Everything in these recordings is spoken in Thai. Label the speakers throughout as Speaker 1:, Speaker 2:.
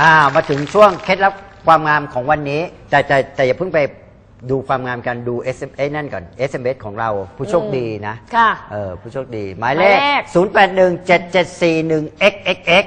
Speaker 1: อ่ามาถึงช่วงเคล็ดลับความงามของวันนี้ แต่แต่แต่อย่าเพิ่งไปดูความงามกันดู S M เอ้ยนั่นก่อน SMS ของเราผู้โชคดีนะ
Speaker 2: ค่ะ
Speaker 1: เออผู้โชคดี หมายเล
Speaker 2: หมายเล
Speaker 1: ข
Speaker 2: ข
Speaker 1: 0 8 1 7 7 4 1 x x x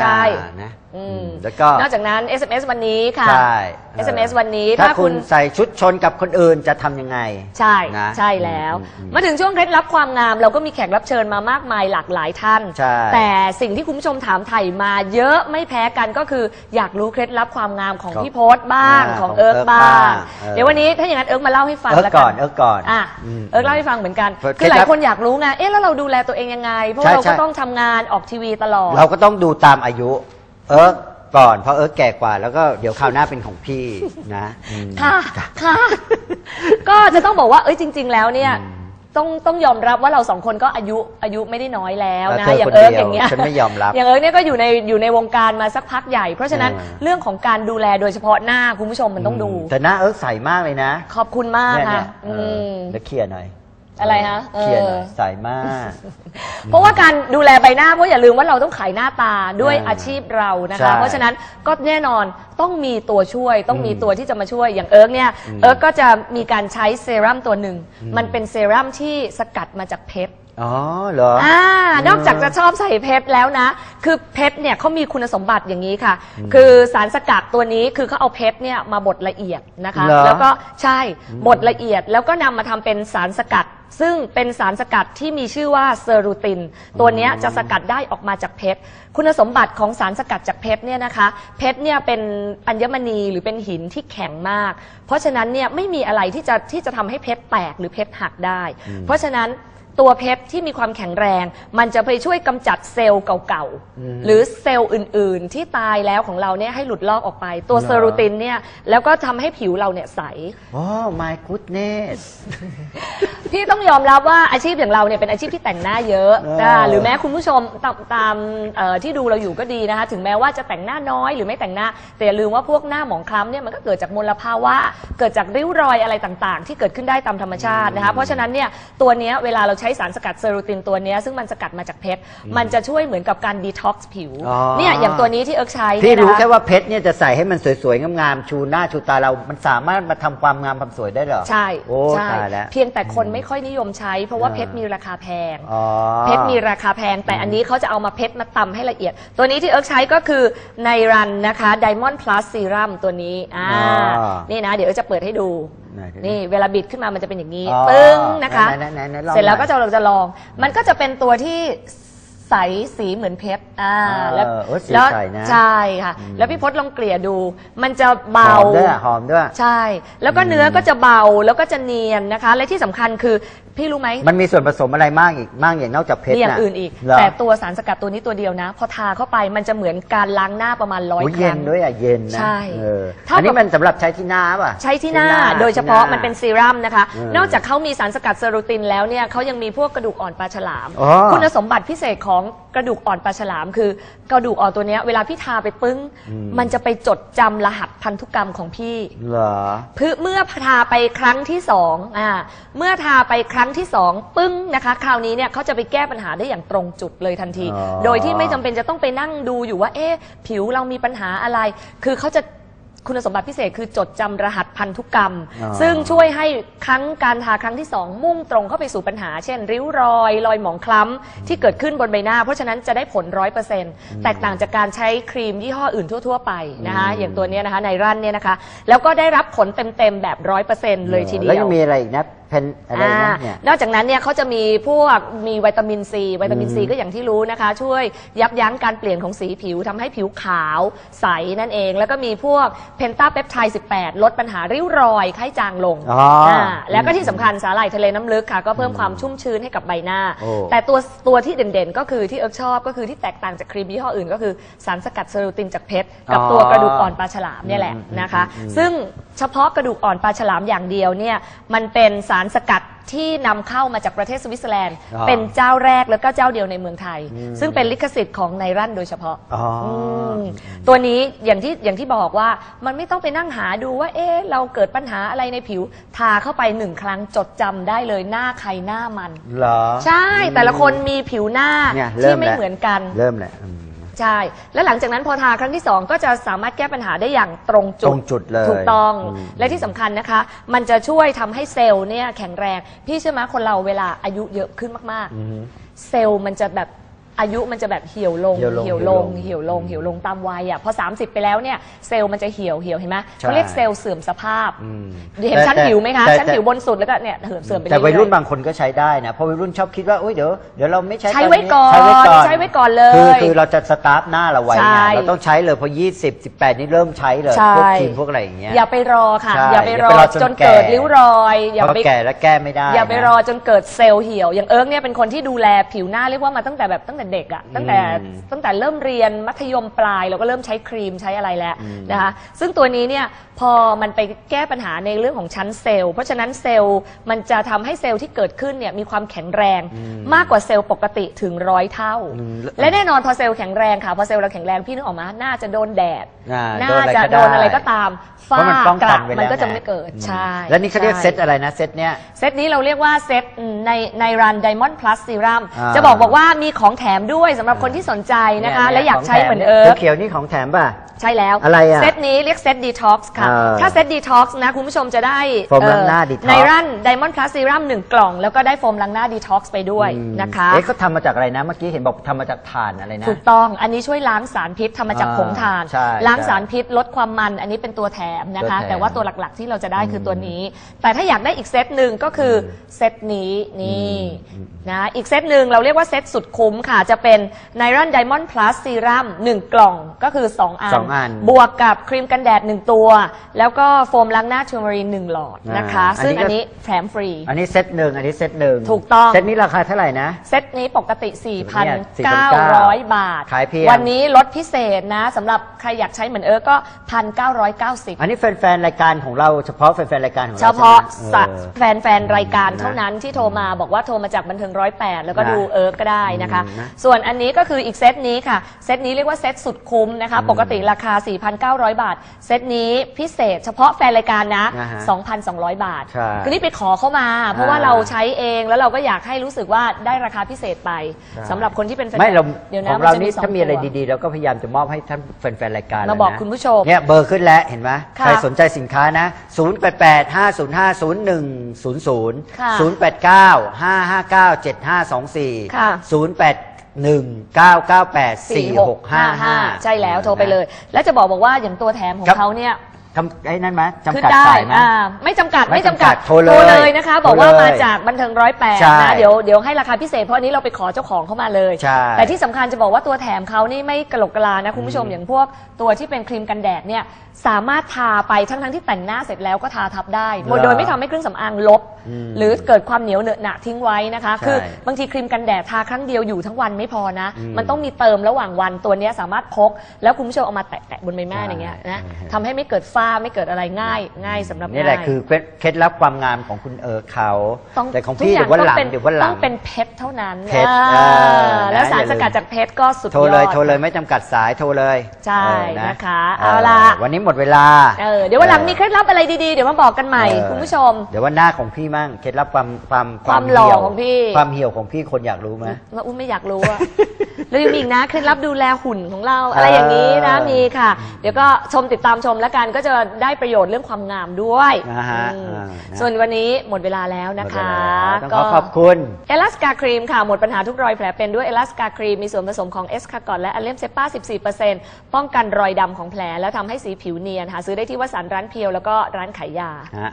Speaker 2: ใช่
Speaker 1: นะ
Speaker 2: อืม
Speaker 1: แล้วก็
Speaker 2: นอกจากนั้น SMS วันนี้ค่ะ
Speaker 1: ใช่เออ
Speaker 2: SMS วันนี้
Speaker 1: ถ้า
Speaker 2: ถ้า
Speaker 1: คุ
Speaker 2: คุณณ
Speaker 1: ใส่ชุดชนกับคนอื่นจะทำยังไง
Speaker 2: ใช่
Speaker 1: นะ
Speaker 2: ใช่แล้ว
Speaker 1: อืมอืม
Speaker 2: มาถึงช่วงเคล็ดลับความงาม เราก็มีแขกรับเชิญมามากมายหลากหลายท่าน
Speaker 1: ใช่
Speaker 2: แต่สิ่งที่คุณผู้ชมถามไถ่มาเยอะไม่แพ้กันก็คืออยากรู้เคล็ดลับความงามของ
Speaker 1: ของ
Speaker 2: พี่โพสบ้าง
Speaker 1: อ่า
Speaker 2: ของ
Speaker 1: ของ
Speaker 2: เอิร์ก
Speaker 1: เอิร์ก
Speaker 2: บ้า
Speaker 1: บ้าง งเออ
Speaker 2: เดี๋ยววันนี้ถ้าอย่างนั้นเอิร์กมาเล่าให้ฟัง
Speaker 1: เอิร์ก
Speaker 2: แล้ว
Speaker 1: ก่
Speaker 2: กั
Speaker 1: อนเอิร์กก่อน
Speaker 2: อะ
Speaker 1: อืม
Speaker 2: เอิร์กเล่าให้ฟังเหมือนกัน
Speaker 1: เคล็ด
Speaker 2: คือหลา
Speaker 1: ลั
Speaker 2: ย
Speaker 1: บ
Speaker 2: คนอยากรู้ไงเอ๊ะแล้วเราดูแลตัวเองยังไง เพราะ
Speaker 1: ใช่
Speaker 2: ว่าเรา
Speaker 1: ใช่
Speaker 2: ก็ต้องทำงานออกทีวีตลอด
Speaker 1: เราก็ต้องดูตามอายุ เอิร์กก่อนเพราะเอิร์กแก่กว่า แล้วก็เดี๋ยวคราวหน้าเป็นของพี่นะอืม
Speaker 2: ค่ะ ค่ะ ก็จะต้องบอกว่า เอ้ย จริง ๆ แล้วเนี่ย
Speaker 1: อืม
Speaker 2: ต้อง ต้องยอมรับว่าเราสองคนก็อายุ อายุไม่ได้น้อยแล้วนะ
Speaker 1: เธอ
Speaker 2: อย่าง
Speaker 1: คน
Speaker 2: เอิร์ก
Speaker 1: เดียว
Speaker 2: อย่างเงี้ย
Speaker 1: ฉันไม่ยอมรับ
Speaker 2: อย่างเอิร์กเนี่ยก็อยู่ใน อยู่ในวงการมาสักพักใหญ่ เพราะฉะนั้น
Speaker 1: เออ
Speaker 2: เรื่องของการดูแลโดยเฉพาะหน้าคุณผู้ชมมันต้องดู
Speaker 1: แต่หน้าเอิร์กใสมากเลยนะ
Speaker 2: ขอบคุณมาก
Speaker 1: เนี่ยเนี่
Speaker 2: ค่ะ
Speaker 1: ยเอ
Speaker 2: อื
Speaker 1: อ
Speaker 2: ม
Speaker 1: แล้วเคลียร์หน่อย
Speaker 2: อะไรฮะ
Speaker 1: เคลียร์หน่อย
Speaker 2: เออ
Speaker 1: ใสมาก
Speaker 2: เพราะว่าการดูแลใบหน้าเพราะอย่าลืมว่าเราต้องขายหน้าตาด้วย
Speaker 1: อ่า
Speaker 2: อาชีพเรานะ
Speaker 1: ใช่
Speaker 2: คะ เพราะฉะนั้นก็แน่นอนต้องมีตัวช่วย ต้องมี
Speaker 1: อืม
Speaker 2: ตัวที่จะมาช่วยอย่างเอิร์กเนี่ย
Speaker 1: อืม
Speaker 2: เอิร์กก็จะมีการใช้เซรั่มตัวหนึ่ง
Speaker 1: อืม
Speaker 2: มันเป็นเซรั่มที่สกัดมาจากเพชร
Speaker 1: อ๋อเหรอ
Speaker 2: อ่านอกจาก
Speaker 1: เออ
Speaker 2: จะชอบใส่เพชรแล้วนะ คือเพชรเนี่ยเขามีคุณสมบัติอย่างนี้ค่ะ
Speaker 1: อืม
Speaker 2: คือสารสกัดตัวนี้คือเขาเอาเพชรเนี่ยมาบดละเอียดนะคะ
Speaker 1: เหรอ
Speaker 2: แล้วก็ใช่บดละเอียดแล้วก็นำมาทำเป็นสารสกัดซึ่งเป็นสารสกัดที่มีชื่อว่าเซรูติน ตัวเนี้ยจะสกัดได้ออกมาจากเพชร คุณสมบัติของสารสกัดจากเพชรเนี่ยนะคะ เพชรเนี่ยเป็นอัญมณีหรือเป็นหินที่แข็งมาก เพราะฉะนั้นเนี่ยไม่มีอะไรที่จะที่จะทำให้เพชรแตกหรือเพชรหักได้ เพราะฉะนั้น ตัวเพชรที่มีความแข็งแรง มันจะไปช่วยกำจัดเซลล์เก่า
Speaker 1: อืม
Speaker 2: ๆหรือเซลล์อื่นๆ ที่ตายแล้วของเราเนี่ยให้หลุดลอกออกไป ตัว
Speaker 1: เหรอ
Speaker 2: เซรูตินเนี่ยแล้วก็ทำให้ผิวเราเนี่ยใส
Speaker 1: โอ้ my goodness
Speaker 2: พี่ต้องยอมรับว่าอาชีพอย่างเราเนี่ยเป็นอาชีพที่แต่งหน้าเยอะ
Speaker 1: เออ
Speaker 2: นะหรือแม้คุณผู้ชมตามตามเอ่อที่ดูเราอยู่ก็ดีนะคะถึงแม้ว่าจะแต่งหน้าน้อยหรือไม่แต่งหน้า แต่อย่าลืมว่าพวกหน้าหมองคล้ำเนี่ยมันก็เกิดจากมลภาวะ เกิดจากริ้วรอยอะไรต่างๆ ที่เกิดขึ้นได้ตามธรรมชาตินะคะเพราะฉะนั้นเนี่ยตัวเนี้ยเวลาเราใช้สารสกัดเซรูตินตัวเนี้ยซึ่งมันสกัดมาจากเพชรมันจะช่วยเหมือนกับการดีท็อกซ์ผิว
Speaker 1: อ๋อ
Speaker 2: เนี่ยอย่างตัวนี้ที่เอิร์กใช้
Speaker 1: พี่
Speaker 2: เนี่ย
Speaker 1: รู้
Speaker 2: นะคะ
Speaker 1: แค่ว่าเพชรเนี่ยจะใส่ให้มันสวยๆ งามๆ ชูหน้าชูตาเรา มันสามารถมาทำความงามความสวยได้เหรอ
Speaker 2: ใช่
Speaker 1: โอ้
Speaker 2: ใช่
Speaker 1: ตายแล้ว
Speaker 2: เพียงแต่คนไม่ค่อยนิยมใช้ เพราะว่า
Speaker 1: อ่า
Speaker 2: เพชรมีราคาแพง
Speaker 1: อ๋อ
Speaker 2: เพชรมีราคาแพง แต่อันนี้เขาจะเอามาเพชรมาตำให้ละเอียด ตัวนี้ที่เอิร์กใช้ก็คือในรันนะคะ Diamond Plus Serum ตัวนี้อ่า
Speaker 1: อ๋อ
Speaker 2: นี่นะ เดี๋ยวเอิร์กจะเปิดให้ดู
Speaker 1: ไหนดู
Speaker 2: นี่เวลาบิดขึ้นมามันจะเป็นอย่างนี้
Speaker 1: อ๋อ
Speaker 2: ปึ้งนะคะ
Speaker 1: ไหนๆๆๆลอง
Speaker 2: เสร็จแล้ว
Speaker 1: หน่อย
Speaker 2: ก็จะเราจะลอง มันก็จะเป็นตัวที่ใสสีเหมือนเพชรอ่า
Speaker 1: อ่า
Speaker 2: แล้ว
Speaker 1: เออสี
Speaker 2: แล้ว
Speaker 1: ใสนะ
Speaker 2: ใช่ค่ะ
Speaker 1: อืม
Speaker 2: แล้วพี่พศลองเกลี่ยดู มันจะ
Speaker 1: ห
Speaker 2: เบา
Speaker 1: อมด้วยอะหอมด้วย
Speaker 2: ใช่ แล้วก็เนื้อก็จะเบาแล้วก็จะเนียนนะคะ และที่สำคัญคือ พี่รู้ไหม
Speaker 1: มันมีส่วนผสมอะไรมากอีกมากอย่างนอกจากเพชร
Speaker 2: มีอย่าง
Speaker 1: น่ะ
Speaker 2: อื่นอีก
Speaker 1: เหรอ
Speaker 2: แต่ตัวสารสกัดตัวนี้ตัวเดียวนะ พอทาเข้าไปมันจะเหมือนการล้างหน้าประมาณร้อย
Speaker 1: โอ้ย
Speaker 2: ค
Speaker 1: เย็
Speaker 2: รั้
Speaker 1: น
Speaker 2: ง
Speaker 1: ด้วยอะเย็นนะ
Speaker 2: ใช่
Speaker 1: เออ
Speaker 2: เท่ากับ
Speaker 1: อันนี้มันสำหรับใช้ที่หน้าป่ะ
Speaker 2: ใช้ที่หน้า
Speaker 1: ที่
Speaker 2: โดยเฉพาะ
Speaker 1: ที่ห
Speaker 2: มันเป็นซีรั่มนะคะ
Speaker 1: เออน
Speaker 2: อกจากเขามีสารสกัดเซรูตินแล้วเนี่ยเขายังมีพวกกระดูกอ่อนปลาฉลาม
Speaker 1: อ๋อ
Speaker 2: คุณสมบัติพิเศษของกระดูกอ่อนปลาฉลาม คือกระดูกอ่อนตัวเนี้ยเวลาพี่ทาไปปึ้ง
Speaker 1: อืม
Speaker 2: มันจะไปจดจำรหัสพันธุกรรมของพี่
Speaker 1: เหรอ
Speaker 2: เพื่อเมื่อทาไปครั้งที่สองอ่าเมื่อทาไปครั้งที่สองปึ้งนะคะ คราวนี้เนี่ยเขาจะไปแก้ปัญหาได้อย่างตรงจุดเลยทันที
Speaker 1: อ๋อ
Speaker 2: โดยที่ไม่จำเป็นจะต้องไปนั่งดูอยู่ว่า เอ๊ะ ผิวเรามีปัญหาอะไร คือเขาจะคุณสมบัติพิเศษคือจดจำรหัสพันธุกรรม
Speaker 1: อ๋อ
Speaker 2: ซึ่งช่วยให้ครั้งการทาครั้งที่สองมุ่งตรงเข้าไปสู่ปัญหา เช่น ริ้วรอย รอยหมองคล้ำที่เกิดขึ้นบนใบหน้า เพราะฉะนั้นจะได้ผลร้อยเปอร์เซ็นต์แตกต่างจากการใช้ครีมยี่ห้ออื่นทั่ว ๆ ไปนะคะ
Speaker 1: อืม
Speaker 2: อย่างตัวเนี้ยนะคะในรันเนี่ยนะคะ แล้วก็ได้รับผลเต็มๆแบบร้อยเปอร์เซ็นต์เลยทีเดียว
Speaker 1: แล้วยังมีอะไรอีกนะเพนอะไรนะ
Speaker 2: อ่า
Speaker 1: เนี่ย
Speaker 2: นอกจากนั้นเนี่ยเขาจะมีพวกมีวิตามินซีวิตามินซี
Speaker 1: อืม
Speaker 2: ก็อย่างที่รู้นะคะ ช่วยยับยั้งการเปลี่ยนของสีผิวทำให้ผิวขาวใสนั่นเอง แล้วก็มีพวกเพนตาเปปไทด์18 ลดปัญหาริ้วรอยไข้จางลง
Speaker 1: อ๋ออ่า
Speaker 2: แล้วก็ที่สำคัญสาหร่ายทะเลน้ำลึกค่ะ ก็เพิ่มความชุ่มชื้นให้กับใบหน้า
Speaker 1: โอ้
Speaker 2: แต่ตัวตัวที่เด่นๆ ก็คือที่เอิร์กชอบก็คือที่แตกต่างจากครีมยี่ห้ออื่น ก็คือสารสกัดเซรูตินจากเพชรกับตัวกระดูกอ่อนปลาฉลามเนี่ยแหละ
Speaker 1: อืมอืม
Speaker 2: นะคะ
Speaker 1: อืม
Speaker 2: ซึ่งเฉพาะกระดูกอ่อนปลาฉลามอย่างเดียวเนี่ยมันเป็นสารสกัดที่นำเข้ามาจากประเทศสวิตเซอร์แลนด์
Speaker 1: อ๋อ
Speaker 2: เป็นเจ้าแรกแล้วก็เจ้าเดียวในเมืองไทย
Speaker 1: อืม
Speaker 2: ซึ่งเป็นลิขสิทธิ์ของไนรันโดยเฉพาะ
Speaker 1: อ๋ออ
Speaker 2: มตัวนี้อย่างที่อย่างที่บอกว่ามันไม่ต้องไปนั่งหาดูว่า เอ๊ะเราเกิดปัญหาอะไรในผิว ทาเข้าไปหนึ่งครั้งจดจำได้เลยหน้าใครหน้ามัน
Speaker 1: เหรอ
Speaker 2: ใช่แต่ละคนมีผิวหน้า
Speaker 1: เนี่ยเริ่
Speaker 2: ที่
Speaker 1: ม
Speaker 2: ไม่
Speaker 1: แล้ว
Speaker 2: เหมือนกัน
Speaker 1: เริ่มแหละอืม
Speaker 2: ใช่ แล้วหลังจากนั้นพอทาครั้งที่ 2 ก็จะสามารถแก้ปัญหาได้อย่างตรงจุ
Speaker 1: ต
Speaker 2: ด
Speaker 1: รงจุดเลย
Speaker 2: ถูกต้อง
Speaker 1: อืม
Speaker 2: และที่สำคัญนะคะ มันจะช่วยทำให้เซลล์เนี่ยแข็งแรง พี่เชื่อไหมคนเราเวลาอายุเยอะขึ้นมาก
Speaker 1: อือฮึ
Speaker 2: ๆเซลล์มันจะแบบ อายุมันจะแบบเหี่ยวลง
Speaker 1: เหี่ยวลง
Speaker 2: เหี่ยวลง
Speaker 1: เหี่
Speaker 2: เหี่
Speaker 1: ย
Speaker 2: ยวว
Speaker 1: ล
Speaker 2: ล
Speaker 1: ง
Speaker 2: งเหี่ยวลงตามวัยอะ พอ 30 ไปแล้วเนี่ยเซลล์มันจะเหี่ยวเหี่ยวเห็นไหม
Speaker 1: ใช่
Speaker 2: เขาเรียกเซลล์เสื่อมสภาพ
Speaker 1: อืม
Speaker 2: เห็นชั้น
Speaker 1: แต่
Speaker 2: ผิวไหมคะ
Speaker 1: แต่
Speaker 2: ชั้น
Speaker 1: แต่
Speaker 2: ผิวบนสุดแล้วก็เนี่ยเหิมเสื่อมไปเรื่
Speaker 1: แต่
Speaker 2: อยๆ
Speaker 1: วัยรุ่นบางคนก็ใช้ได้นะเพราะวัยรุ่นชอบคิดว่าโอ้ยเดี๋ยวเดี๋ยวเราไม่ใช้
Speaker 2: ใช้
Speaker 1: ต
Speaker 2: ไว้ก่อน
Speaker 1: ใช้ไว้ก่อน
Speaker 2: ใช้ไว้ก่อนเลย
Speaker 1: คือคือเราจะสตาร์ทหน้าเราไว้
Speaker 2: ใช่
Speaker 1: ไงเราต้องใช้เลยพอ 20 18 นี่เริ่มใช้เลย
Speaker 2: ใช่
Speaker 1: พวกครีมพวกอะไรอย่างเงี้ย
Speaker 2: อย่าไปรอค่ะ
Speaker 1: ใช่
Speaker 2: อย่าไปรอ
Speaker 1: อย่าไปรอจน
Speaker 2: จนเกิด
Speaker 1: แก่
Speaker 2: ริ้วรอยอย่า
Speaker 1: พอ
Speaker 2: ไป
Speaker 1: แก่แล้วแก้ไม่ได้
Speaker 2: อย่าไป
Speaker 1: นะ
Speaker 2: รอจนเกิดเซลล์เหี่ยว อย่างเอิร์กเนี่ยเป็นคนที่ดูแลผิวหน้าเรียกว่ามาตั้งแต่แบบตั้งแต่เด็กอะตั้งแต่
Speaker 1: อืม
Speaker 2: ตั้งแต่เริ่มเรียนมัธยมปลายเราก็เริ่มใช้ครีมใช้อะไรแล้ว
Speaker 1: อืม
Speaker 2: นะคะซึ่งตัวนี้เนี่ยพอมันไปแก้ปัญหาในเรื่องของชั้นเซลล์ เพราะฉะนั้นเซลล์มันจะทำให้เซลล์ที่เกิดขึ้นเนี่ยมีความแข็งแรงมากกว่าเซลล์ปกติถึงร้อยเท่า
Speaker 1: อืม
Speaker 2: และแน่นอนพอเซลล์แข็งแรงค่ะพอเซลล์เราแข็งแรงพี่นึกออกมาน่าจะโดนแดด
Speaker 1: อ่า
Speaker 2: น่า
Speaker 1: โดนอะไร
Speaker 2: จะ
Speaker 1: ก็
Speaker 2: โดนอะไร
Speaker 1: ได้
Speaker 2: ก็ตาม
Speaker 1: เพ
Speaker 2: ฝ้า
Speaker 1: ราะมันป้อง
Speaker 2: ก
Speaker 1: กั
Speaker 2: ระ
Speaker 1: นไว้
Speaker 2: มัน
Speaker 1: แล้ว
Speaker 2: ก็จะ
Speaker 1: ไง
Speaker 2: ไม่เกิด
Speaker 1: อืม
Speaker 2: ใช่
Speaker 1: แล้วนี่เขาเรียก
Speaker 2: ใช่
Speaker 1: เซตอะไรนะเซตเนี้ย
Speaker 2: เซตนี้เราเรียกว่าเซตอืมในในรัน Diamond Plus Serum
Speaker 1: อ่า
Speaker 2: จะบอกบอกว่ามีของแถมด้วยสำหรับคนที่สนใจนะคะ และอยากใช้เหมือนเอิร์ก
Speaker 1: เขียวๆนี่ของแถมป่ะ
Speaker 2: ใช่แล้ว
Speaker 1: อะไรอะ
Speaker 2: เซตนี้เรียกเซต Detox ค่ะ
Speaker 1: เออ
Speaker 2: ถ้าเซต Detox นะ คุณผู้ชมจะได้
Speaker 1: โฟมล้างหน้า
Speaker 2: เอ่อ
Speaker 1: Detox
Speaker 2: ในรัน Diamond Plus Serum 1กล่อง แล้วก็ได้โฟมล้างหน้า Detox ไปด้วย
Speaker 1: อืม
Speaker 2: นะคะ
Speaker 1: เอ๊ะเขาทำมาจากอะไรนะ เมื่อกี้เห็นบอกทำมาจากถ่านอะไรนะ
Speaker 2: ถูกต้อง อันนี้ช่วยล้างสารพิษทำมาจาก
Speaker 1: อ่า
Speaker 2: ผงถ่าน
Speaker 1: ใช่
Speaker 2: ล้าง
Speaker 1: ใช่
Speaker 2: สารพิษลดความมัน อันนี้เป็นตัวแถมนะคะ
Speaker 1: ตัวแถม
Speaker 2: แต่ว่าตัวหลักๆที่เราจะได้คือตัวนี้ แต่ถ้าอยากได้อีกเซตหนึ่งก็คืออเซตนี้นี่นะ อีกเซตหนึ่งเราเรียกว่าเซตสุดคุ้มค่ะจะเป็น n i r o n Diamond Plus Serum 1กล่องก็คือ 2 อัน
Speaker 1: สองอัน
Speaker 2: บวกกับครีมกันแดด 1 ตัว แล้วก็โฟมล้างหน้าทูมารีน1หลอดนะคะ
Speaker 1: อ่า
Speaker 2: ซึ่ง
Speaker 1: อั
Speaker 2: อั
Speaker 1: น
Speaker 2: น
Speaker 1: นี้
Speaker 2: นี้
Speaker 1: ก็
Speaker 2: แถมฟรี
Speaker 1: อันนี้เซตหนึ่งอันนี้เซตหนึ่ง
Speaker 2: ถูกต้อง
Speaker 1: เซตนี้ราคาเท่าไหร่นะ
Speaker 2: เซตนี้ปกติ
Speaker 1: เนี่ย
Speaker 2: 4,900 บาท
Speaker 1: ขายเพียง
Speaker 2: วันนี้ลดพิเศษนะสำหรับใครอยากใช้เหมือนเอิร์กก็ 1,990
Speaker 1: อันนี้แฟนๆรายการของเราเฉพาะแฟนๆรายการของเรา
Speaker 2: เฉพาะ
Speaker 1: ใช่ไหม
Speaker 2: สัตว์
Speaker 1: เออ
Speaker 2: แฟน ๆ รายการ
Speaker 1: นะ
Speaker 2: เท่านั้นที่โทรมาบอกว่าโทรมาจากบันเทิงร้อยแปดแล้วก็
Speaker 1: นะ
Speaker 2: ดูเอิร์กก็ได้นะคะ
Speaker 1: อืมนะ
Speaker 2: ส่วนอันนี้ก็คืออีกเซตนี้ค่ะ เซตนี้เรียกว่าเซตสุดคุ้มนะคะ ปกติราคา 4,900 บาท เซตนี้พิเศษเฉพาะแฟนรายการนะ
Speaker 1: นะฮะ
Speaker 2: 2,200 บาท
Speaker 1: ใช่
Speaker 2: คือนี่ไปขอเข้ามา เพราะว่า
Speaker 1: อ่า
Speaker 2: เราใช้เองแล้วเราก็อยากให้รู้สึกว่าได้ราคาพิเศษไป
Speaker 1: ใช่
Speaker 2: สำหรับคนที่เป็นแฟน
Speaker 1: ไม่เรา
Speaker 2: เดี๋ยว
Speaker 1: ข
Speaker 2: นะ
Speaker 1: องเรา
Speaker 2: จะ
Speaker 1: นี่
Speaker 2: สง
Speaker 1: ถ้ามีอะไร
Speaker 2: ตัว
Speaker 1: ดีๆ เราก็พยายามจะมอบให้ท่านแฟนๆรายการ
Speaker 2: มาบอก
Speaker 1: แล้วนะ
Speaker 2: คุณผู้ชม
Speaker 1: เนี่ยเบอร์ขึ้นแล้วเห็นไหม
Speaker 2: ค่ะ
Speaker 1: ใครสนใจสินค้านะ 0 8 8 5 0 5 0 1 0
Speaker 2: ค่ะ
Speaker 1: 0 0 8 9 5 5 9 7 5 2 4
Speaker 2: ค่ะ
Speaker 1: 0 8 1 9 9 8 4 6 5 5
Speaker 2: ใช่แล้วโทรไปเลย แล้วจะบอกบอกว่าอย่างตัวแถมของ
Speaker 1: ครับ
Speaker 2: เขาเนี่ย
Speaker 1: ทำไอ้นั่นไหมจำ
Speaker 2: ขึ้น
Speaker 1: กัด
Speaker 2: ได้
Speaker 1: สายไหม
Speaker 2: อ่าไม่จำกัด
Speaker 1: ไม่
Speaker 2: ไม่จำกัด
Speaker 1: จำกัดโทรเลย
Speaker 2: นะคะ
Speaker 1: โทร
Speaker 2: บอกว่า
Speaker 1: เลย
Speaker 2: มาจากบันเทิงร้อยแปด
Speaker 1: ใช่
Speaker 2: นะเดี๋ยวเดี๋ยวให้ราคาพิเศษเพราะอันนี้เราไปขอเจ้าของเข้ามาเลย
Speaker 1: ใช่
Speaker 2: แต่ที่สำคัญจะบอกว่าตัวแถมเขานี่ไม่กระโหลกกะลานะคุณผู้ชมอย่างพวกตัวที่เป็นครีมกันแดดเนี่ยสามารถทาไปทั้งทั้งๆที่แต่งหน้าเสร็จแล้วก็ทาทับได้โดยไม่ทำให้เครื่องสำอางลบ
Speaker 1: อืม
Speaker 2: หรือเกิดความเหนียวเหนอะหนะทิ้งไว้นะคะ
Speaker 1: ใช่
Speaker 2: คือบางทีครีมกันแดดทาครั้งเดียวอยู่ทั้งวันไม่พอนะ
Speaker 1: อืม
Speaker 2: มันต้องมีเติมระหว่างวันตัวเนี้ยสามารถพก แล้วคุณผู้ชมเอามาแตะๆบนใบหน้า
Speaker 1: ใช่
Speaker 2: อย่างเงี้ยนะ
Speaker 1: ใช่
Speaker 2: ทำให้ไม่เกิดฝ้าไม่เกิดอะไรง่าย ง่ายสำหรับ
Speaker 1: นี่แหละ
Speaker 2: ง่าย
Speaker 1: คือเคล็ดลับความงามของคุณเออเขา
Speaker 2: ต้อง
Speaker 1: แต่ของ
Speaker 2: ทุก
Speaker 1: พี่
Speaker 2: ย่า
Speaker 1: เดี๋ยววันหลัง
Speaker 2: ต้องป็
Speaker 1: เดี๋ยววันหลั
Speaker 2: ต้องง เป็นเพชรเท่านั้น
Speaker 1: เพชร
Speaker 2: อ่า
Speaker 1: เออนะ
Speaker 2: แล้วสาร
Speaker 1: อย่าลืม
Speaker 2: สกัดจากเพชรก็สุดยอด
Speaker 1: โทรเลยโทรเลยไม่จำกัดสายโทรเลย
Speaker 2: ใช่
Speaker 1: เออ
Speaker 2: นะคะเอาล่ะ
Speaker 1: วันนี้หมดเวลา
Speaker 2: เออเดี๋ยววันหลังมีเคล็ดลับอะไรดีๆ เดี๋ยวมาบอกกันใหม่
Speaker 1: เออ
Speaker 2: คุณผู้ชม
Speaker 1: เดี๋ยววันหน้าของพี่มั่งเคล็ดลับความความ
Speaker 2: ความหล่อ
Speaker 1: เหี่ยว
Speaker 2: ของพี่
Speaker 1: ความเหี่ยวของพี่คนอยากรู้ไหม
Speaker 2: ว่าอุ้มไม่อยากรู้อะ แล้วยังมีอีกนะเคล็ดลับดูแลหุ่นของเราอะไรอย่างนี้นะ
Speaker 1: เออ
Speaker 2: มีค่ะ เดี๋ยวก็ชมติดตามชมแล้วกันก็จะได้ประโยชน์เรื่องความงามด้วย
Speaker 1: นะฮะ
Speaker 2: อืม
Speaker 1: อ่านะ
Speaker 2: ส่วนวันนี้หมดเวลาแล้วนะ
Speaker 1: หมดเว
Speaker 2: คะ
Speaker 1: ลาต้องขอขอบคุณ
Speaker 2: เอลัสกาครีมค่ะ หมดปัญหาทุกรอยแผลเป็นด้วยเอลัสกาครีม มีส่วนผสมของเอสคากอนและอะเลมเซป้า 14%ป้องกันรอยดำของแผล และทำให้สีผิวเนียน หาซื้อได้ที่วสันต์ร้านเพียว แล้วก็ร้านขายยา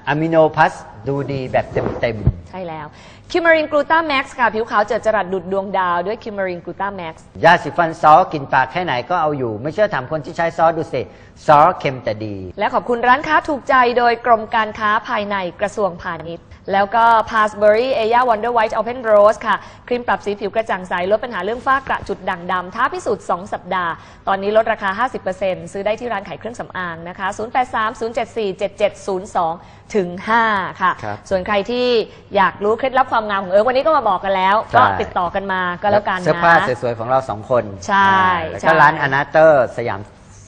Speaker 1: อะมิโนพัส ดูดีแบบเต็มเต็ม
Speaker 2: ใช่แล้วคิมมารินกลูตาแม็กซ์ค่ะ ผิวขาวเจิดจรัสดุดดวงดาวด้วยคิมมารินกลูตาแม็กซ์
Speaker 1: ๆยาสีฟันซอสกินปากแค่ไหนก็เอาอยู่ ไม่เชื่อถามคนที่ใช้ซอสดูสิซอสเค็มแต่ดี
Speaker 2: และขอบคุณร้านค้าถูกใจโดยกรมการค้าภายในกระทรวงพาณิชย์ แล้วก็ p a s b u r y a y a Wonder White Open Rose ค่ะ ครีมปรับสีผิวกระจ่างใส ลดปัญหาเรื่องฝ้ากระจุดด่างดำท้าพิสูจน์ 2 สัปดาห์ ตอนนี้ลดราคา 50%ซื้อได้ที่ร้านขายเครื่องสำอางนะคะ 0830747702 ถึง 5 ค่ะ
Speaker 1: ครับ
Speaker 2: ส่วนใครที่อยากรู้เคล็ดลับความงามของเอิร์กวันนี้ก็มาบอกกันแล้ว
Speaker 1: ใช่
Speaker 2: ก็ติดต่อกันมาก็แล้วกันนะ
Speaker 1: เสื้อผ้าสวยๆของเราสองคน
Speaker 2: ใช่
Speaker 1: อ่าแล้ว
Speaker 2: ใช่
Speaker 1: ก็ร้านอนาเตอร์สยาม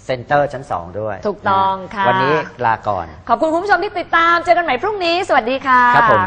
Speaker 1: เซ็นเตอร์ชั้นสองด้วย
Speaker 2: ถูกต้อง
Speaker 1: น
Speaker 2: ค่ะ
Speaker 1: วันนี้ลาก่อน
Speaker 2: ขอบคุณคุณผู้ชมที่ติดตาม เจอกันใหม่พรุ่งนี้ สวัสดีค่ะ
Speaker 1: ครับผม